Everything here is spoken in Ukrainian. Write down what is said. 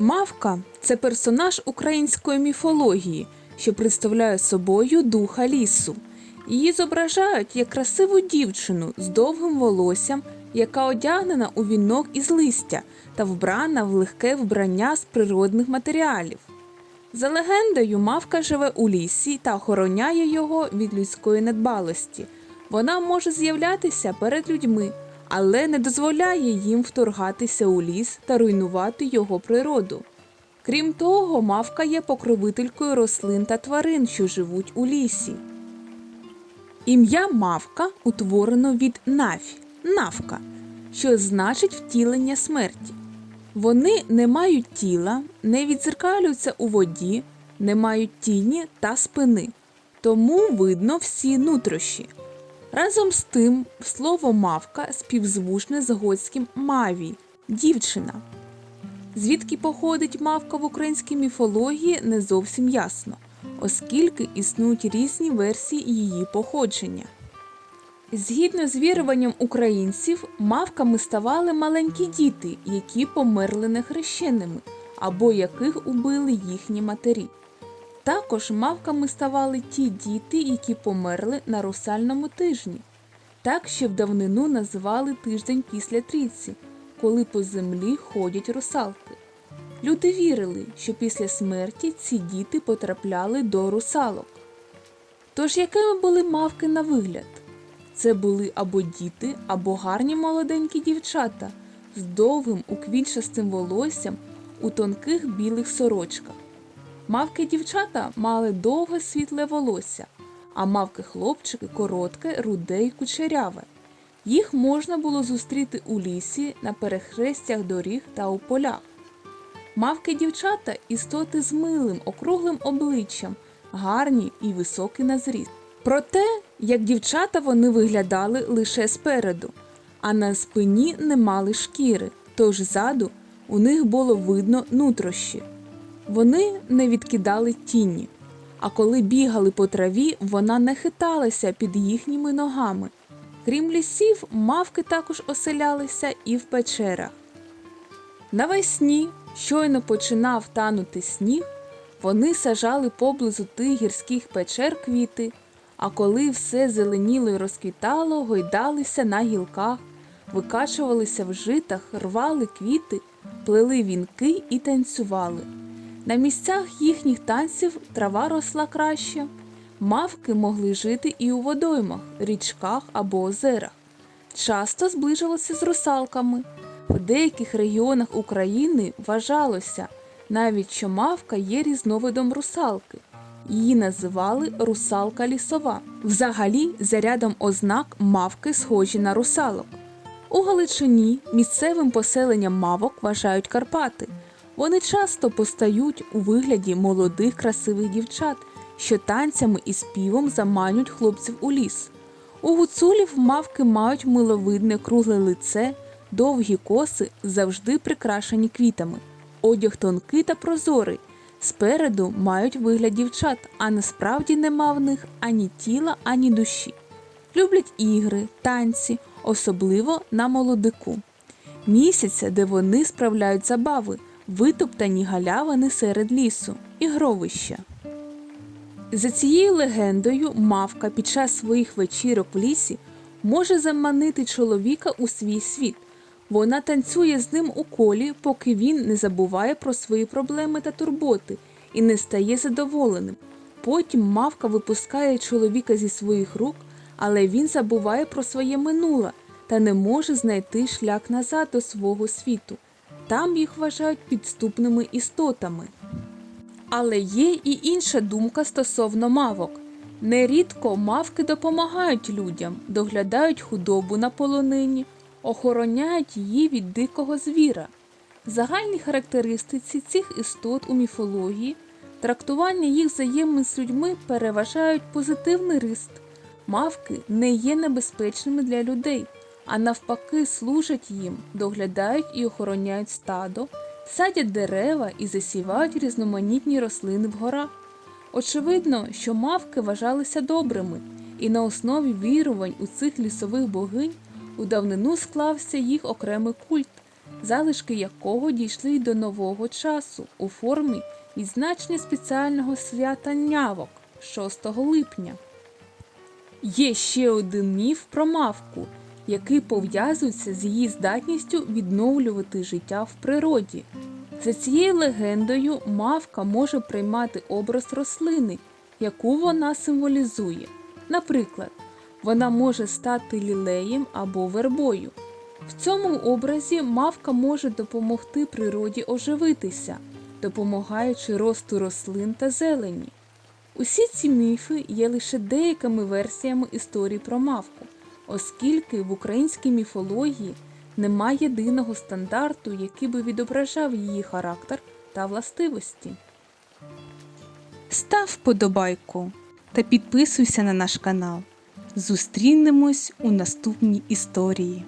Мавка це персонаж української міфології, що представляє собою духа лісу. Її зображають як красиву дівчину з довгим волоссям, яка одягнена у вінок із листя та вбрана в легке вбрання з природних матеріалів. За легендою, мавка живе у лісі та охороняє його від людської недбалості. Вона може з'являтися перед людьми, але не дозволяє їм вторгатися у ліс та руйнувати його природу. Крім того, мавка є покровителькою рослин та тварин, що живуть у лісі. Ім'я мавка утворено від нафь навка, що значить втілення смерті. Вони не мають тіла, не відзеркалюються у воді, не мають тіні та спини, тому видно всі нутрощі. Разом з тим, слово мавка співзвучне з готським маві дівчина. Звідки походить мавка в українській міфології, не зовсім ясно, оскільки існують різні версії її походження. Згідно з віруванням українців, мавками ставали маленькі діти, які померли нехрещеними або яких убили їхні матері. Також мавками ставали ті діти, які померли на русальному тижні. Так ще в давнину називали тиждень після трійці, коли по землі ходять русалки. Люди вірили, що після смерті ці діти потрапляли до русалок. Тож якими були мавки на вигляд? Це були або діти, або гарні молоденькі дівчата з довгим уквітчастим волоссям у тонких білих сорочках. Мавки дівчата мали довге світле волосся, а мавки хлопчики коротке, руде й кучеряве. Їх можна було зустріти у лісі, на перехрестях доріг та у полях. Мавки дівчата істоти з милим, округлим обличчям, гарні і високі на зріст. Проте, як дівчата вони виглядали лише спереду, а на спині не мали шкіри, тож ззаду у них було видно нутрощі. Вони не відкидали тіні, а коли бігали по траві, вона не хиталася під їхніми ногами. Крім лісів, мавки також оселялися і в печерах. Навесні, щойно починав танути сніг, вони сажали поблизу тих гірських печер квіти, а коли все зеленіло й розквітало, гойдалися на гілках, викачувалися в житах, рвали квіти, плели вінки і танцювали. На місцях їхніх танців трава росла краще. Мавки могли жити і у водоймах, річках або озерах. Часто зближувалися з русалками. В деяких регіонах України вважалося навіть, що мавка є різновидом русалки. Її називали русалка лісова. Взагалі, за рядом ознак мавки схожі на русалок. У Галичині місцевим поселенням мавок вважають Карпати. Вони часто постають у вигляді молодих красивих дівчат, що танцями і співом заманюють хлопців у ліс. У гуцулів мавки мають миловидне кругле лице, довгі коси, завжди прикрашені квітами, одяг тонкий та прозорий. Спереду мають вигляд дівчат, а насправді нема в них ані тіла, ані душі. Люблять ігри, танці, особливо на молодику. Місяця, де вони справляють забави, витоптані галявини серед лісу, ігровища. За цією легендою, мавка під час своїх вечірок в лісі може заманити чоловіка у свій світ. Вона танцює з ним у колі, поки він не забуває про свої проблеми та турботи і не стає задоволеним. Потім мавка випускає чоловіка зі своїх рук, але він забуває про своє минуле та не може знайти шлях назад до свого світу. Там їх вважають підступними істотами. Але є і інша думка стосовно мавок. Нерідко мавки допомагають людям, доглядають худобу на полонині, охороняють її від дикого звіра. Загальні характеристиці цих істот у міфології, трактування їх взаємин з людьми переважають позитивний рист. Мавки не є небезпечними для людей, а навпаки служать їм, доглядають і охороняють стадо, садять дерева і засівають різноманітні рослини в горах. Очевидно, що мавки вважалися добрими, і на основі вірувань у цих лісових богинь у давнину склався їх окремий культ, залишки якого дійшли й до нового часу у формі відзначення спеціального свята нявок 6 липня. Є ще один міф про мавку, який пов'язується з її здатністю відновлювати життя в природі. За цією легендою, мавка може приймати образ рослини, яку вона символізує. Наприклад, вона може стати лілеєм або вербою. В цьому образі мавка може допомогти природі оживитися, допомагаючи росту рослин та зелені. Усі ці міфи є лише деякими версіями історії про мавку, оскільки в українській міфології нема єдиного стандарту, який би відображав її характер та властивості. Став вподобайку та підписуйся на наш канал. Зустрінемось у наступній історії.